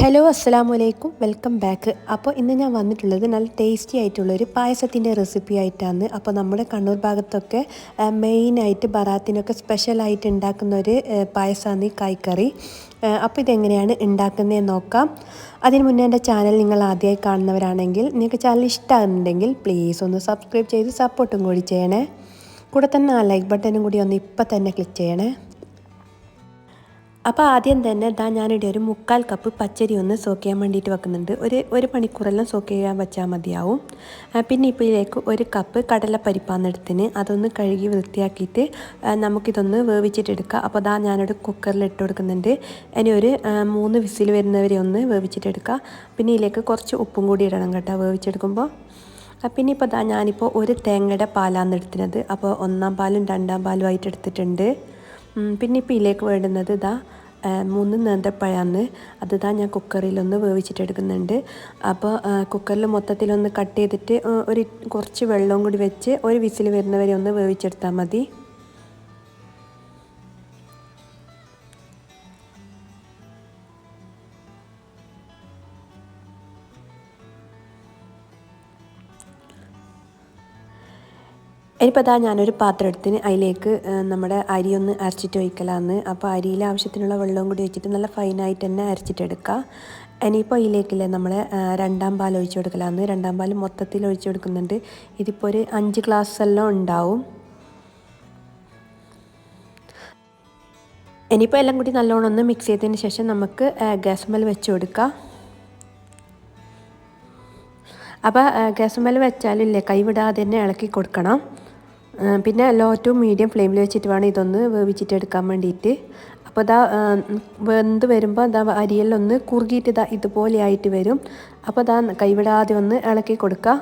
Hello അസ്സാം വലൈക്കും welcome back അപ്പോൾ ഇന്ന് ഞാൻ വന്നിട്ടുള്ളത് നല്ല ടേസ്റ്റി ആയിട്ടുള്ളൊരു പായസത്തിന്റെ റെസിപ്പി ആയിട്ടാണ്. അപ്പോൾ നമ്മുടെ കണ്ണൂർ ഭാഗത്തൊക്കെ മെയിനായിട്ട് ബറാത്തിനൊക്കെ സ്പെഷ്യലായിട്ട് ഉണ്ടാക്കുന്ന ഒരു പായസമാണ് ഈ കായ്ക്കറി അപ്പോൾ ഇതെങ്ങനെയാണ് ഉണ്ടാക്കുന്നതെന്ന് നോക്കാം. അതിന് മുന്നേ എന്റെ ചാനൽ നിങ്ങൾ ആദ്യമായി കാണുന്നവരാണെങ്കിൽ നിങ്ങൾക്ക് ചാനൽ ഇഷ്ടമുണ്ടെങ്കിൽ പ്ലീസ് ഒന്ന് സബ്സ്ക്രൈബ് ചെയ്ത് സപ്പോർട്ടും കൂടി ചെയ്യണേ. കൂടെ തന്നെ ആ ലൈക്ക് ബട്ടനും കൂടി ഒന്ന് ഇപ്പം തന്നെ ക്ലിക്ക് ചെയ്യണേ. അപ്പോൾ ആദ്യം തന്നെ ഇതാ ഞാനിവിടെ ഒരു മുക്കാൽ കപ്പ് പച്ചരി ഒന്ന് സോക്ക് ചെയ്യാൻ വേണ്ടിയിട്ട് വെക്കുന്നുണ്ട്. ഒരു ഒരു മണിക്കൂറെല്ലാം സോക്ക് ചെയ്യാൻ വെച്ചാൽ മതിയാവും. പിന്നെ ഇപ്പോൾ ഇതിലേക്ക് ഒരു കപ്പ് കടലപ്പരിപ്പാന്നെടുത്തിന് അതൊന്ന് കഴുകി വൃത്തിയാക്കിയിട്ട് നമുക്കിതൊന്ന് വേവിച്ചിട്ടെടുക്കാം അപ്പോൾ അതാ ഞാനൊരു കുക്കറിൽ ഇട്ട് കൊടുക്കുന്നുണ്ട്. ഇനി ഒരു മൂന്ന് വിസിൽ വരുന്നവരെ ഒന്ന് വേവിച്ചിട്ടെടുക്കുക പിന്നെ ഇതിലേക്ക് കുറച്ച് ഉപ്പും കൂടി ഇടണം കേട്ടോ വേവിച്ചെടുക്കുമ്പോൾ പിന്നെ ഇപ്പോൾ ദാ ഞാനിപ്പോൾ ഒരു തേങ്ങയുടെ പാലാണ് എടുത്തിരുന്നത് അപ്പോൾ ഒന്നാം പാലും രണ്ടാം പാലും ആയിട്ട് എടുത്തിട്ടുണ്ട് പിന്നെ ഇപ്പോൾ ഇതിലേക്ക് വേണ്ടുന്നത് ഇതാ മൂന്ന് നേന്ത്രപ്പഴമാണ് അത് ഇതാ ഞാൻ കുക്കറിലൊന്ന് വേവിച്ചിട്ടെടുക്കുന്നുണ്ട്. അപ്പോൾ കുക്കറിൽ മൊത്തത്തിലൊന്ന് കട്ട് ചെയ്തിട്ട് ഒരു കുറച്ച് വെള്ളവും കൂടി വെച്ച് ഒരു വിസിൽ വരുന്നവരെ ഒന്ന് വേവിച്ചെടുത്താൽ മതി. ഇനിയിപ്പോൾ അതാ ഞാനൊരു പാത്രം എടുത്തിന് അതിലേക്ക് നമ്മുടെ അരി ഒന്ന് അരച്ചിട്ട് ഒഴിക്കലാന്ന്. അപ്പോൾ അരിയിൽ ആവശ്യത്തിനുള്ള വെള്ളവും കൂടി വെച്ചിട്ട് നല്ല ഫൈനായിട്ട് തന്നെ അരച്ചിട്ടെടുക്കുക ഇനിയിപ്പോൾ അതിലേക്കില്ലേ നമ്മൾ രണ്ടാം പാൽ ഒഴിച്ചു കൊടുക്കലാന്ന്. രണ്ടാം പാൽ മൊത്തത്തിൽ ഒഴിച്ചു കൊടുക്കുന്നുണ്ട്. ഇതിപ്പോൾ ഒരു അഞ്ച് ഗ്ലാസ് എല്ലാം ഉണ്ടാവും. ഇനിയിപ്പോൾ എല്ലാം കൂടി നല്ലോണം ഒന്ന് മിക്സ് ചെയ്തതിന് ശേഷം നമുക്ക് ഗ്യാസ് മേൽ വെച്ച് കൊടുക്കാം. അപ്പോൾ ഗ്യാസ് മേൽ വെച്ചാലില്ലേ കൈവിടാതെ തന്നെ ഇളക്കി കൊടുക്കണം. പിന്നെ ലോ ടു മീഡിയം ഫ്ലെയിമിൽ വെച്ചിട്ട് വേണം ഇതൊന്ന് വേവിച്ചിട്ട് എടുക്കാൻ വേണ്ടിയിട്ട്. അപ്പോൾ ഇതാ വെന്ത് വരുമ്പോൾ അതാ അരിയെല്ലാം ഒന്ന് കുറുകിയിട്ട് ഇതാ ഇതുപോലെ ആയിട്ട് വരും. അപ്പോൾ ഇതാ കൈവിടാതെ ഒന്ന് ഇളക്കി കൊടുക്കുക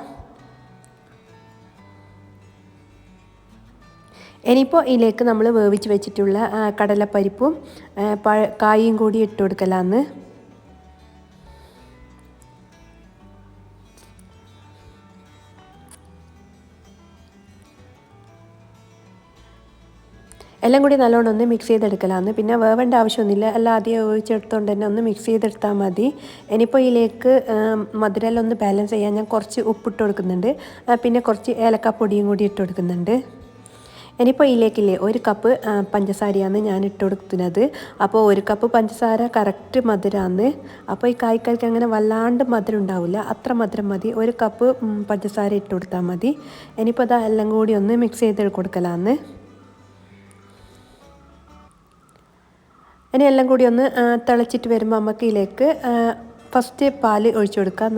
ഇനിയിപ്പോൾ ഇതിലേക്ക് നമ്മൾ വേവിച്ച് വെച്ചിട്ടുള്ള കടലപ്പരിപ്പും കായും കൂടി ഇട്ട് കൊടുക്കലാന്ന്. എല്ലാം കൂടി നല്ലോണം ഒന്ന് മിക്സ് ചെയ്തെടുക്കലാന്ന്. പിന്നെ വേവേണ്ട ആവശ്യമൊന്നുമില്ല. എല്ലാം ആദ്യം ഒഴിച്ചെടുത്തുകൊണ്ട് തന്നെ ഒന്ന് മിക്സ് ചെയ്തെടുത്താൽ മതി. ഇനിയിപ്പോൾ ഇതിലേക്ക് മധുരമെല്ലാം ഒന്ന് ബാലൻസ് ചെയ്യാൻ ഞാൻ കുറച്ച് ഉപ്പിട്ട് കൊടുക്കുന്നുണ്ട്. പിന്നെ കുറച്ച് ഏലക്കാപ്പൊടിയും കൂടി ഇട്ട് കൊടുക്കുന്നുണ്ട്. ഇനിയിപ്പോൾ ഇതിലേക്കില്ലേ ഒരു കപ്പ് പഞ്ചസാരയാണ് ഞാൻ ഇട്ട് കൊടുക്കുന്നത്. അപ്പോൾ ഒരു കപ്പ് പഞ്ചസാര കറക്റ്റ് മധുരമാണ് അപ്പോൾ ഈ കായ്ക്കൾക്ക് അങ്ങനെ വല്ലാണ്ട് മധുരം ഉണ്ടാവില്ല അത്ര മധുരം മതി. ഒരു കപ്പ് പഞ്ചസാര ഇട്ട് കൊടുത്താൽ മതി. ഇനിയിപ്പോൾ എല്ലാം കൂടി ഒന്ന് മിക്സ് ചെയ്ത് കൊടുക്കലാന്ന്. ഇനി എല്ലാം കൂടി ഒന്ന് തിളച്ചിട്ട് വരുമ്പോൾ നമുക്ക് ഇതിലേക്ക് ഫസ്റ്റ് പാൽ ഒഴിച്ചു കൊടുക്കാം.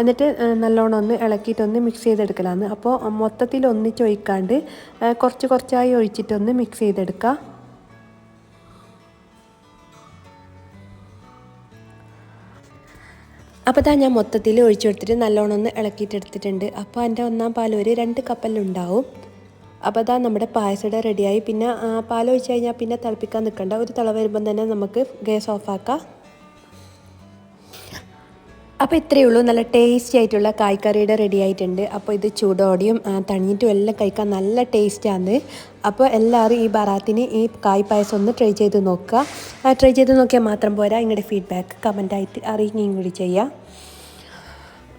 എന്നിട്ട് നല്ലോണം ഒന്ന് ഇളക്കിയിട്ടൊന്ന് മിക്സ് ചെയ്തെടുക്കലാണ് അപ്പോൾ മൊത്തത്തിൽ ഒന്നിച്ച് ഒഴിക്കാണ്ട് കുറച്ച് കുറച്ചായി ഒഴിച്ചിട്ടൊന്ന് മിക്സ് ചെയ്തെടുക്കുക അപ്പോൾ താ ഞാൻ മൊത്തത്തിൽ ഒഴിച്ചു കൊടുത്തിട്ട് നല്ലോണം ഒന്ന് ഇളക്കിയിട്ടെടുത്തിട്ടുണ്ട് അപ്പോൾ എന്റെ ഒന്നാം പാൽ ഒരു രണ്ട് കപ്പലുണ്ടാവും അപ്പോൾ അതാ നമ്മുടെ പായസയുടെ റെഡിയായി. പിന്നെ പാലൊഴിച്ച് കഴിഞ്ഞാൽ പിന്നെ തിളപ്പിക്കാൻ നിൽക്കണ്ട. ഒരു തിള വരുമ്പം തന്നെ നമുക്ക് ഗ്യാസ് ഓഫാക്കാം അപ്പോൾ ഇത്രയേ ഉള്ളൂ. നല്ല ടേസ്റ്റി ആയിട്ടുള്ള കായ്ക്കറിയുടെ റെഡി ആയിട്ടുണ്ട്. അപ്പോൾ ഇത് ചൂടോടെയും തണിഞ്ഞിട്ടും എല്ലാം കഴിക്കാൻ നല്ല ടേസ്റ്റാണ് അപ്പോൾ എല്ലാവരും ഈ ബറാത്തിന് ഈ കായ് പായസം ഒന്ന് ട്രൈ ചെയ്ത് നോക്കുക. ട്രൈ ചെയ്ത് നോക്കിയാൽ മാത്രം പോരാ. നിങ്ങളുടെ ഫീഡ്ബാക്ക് കമന്റായിട്ട് അറിയുകയും കൂടി ചെയ്യുക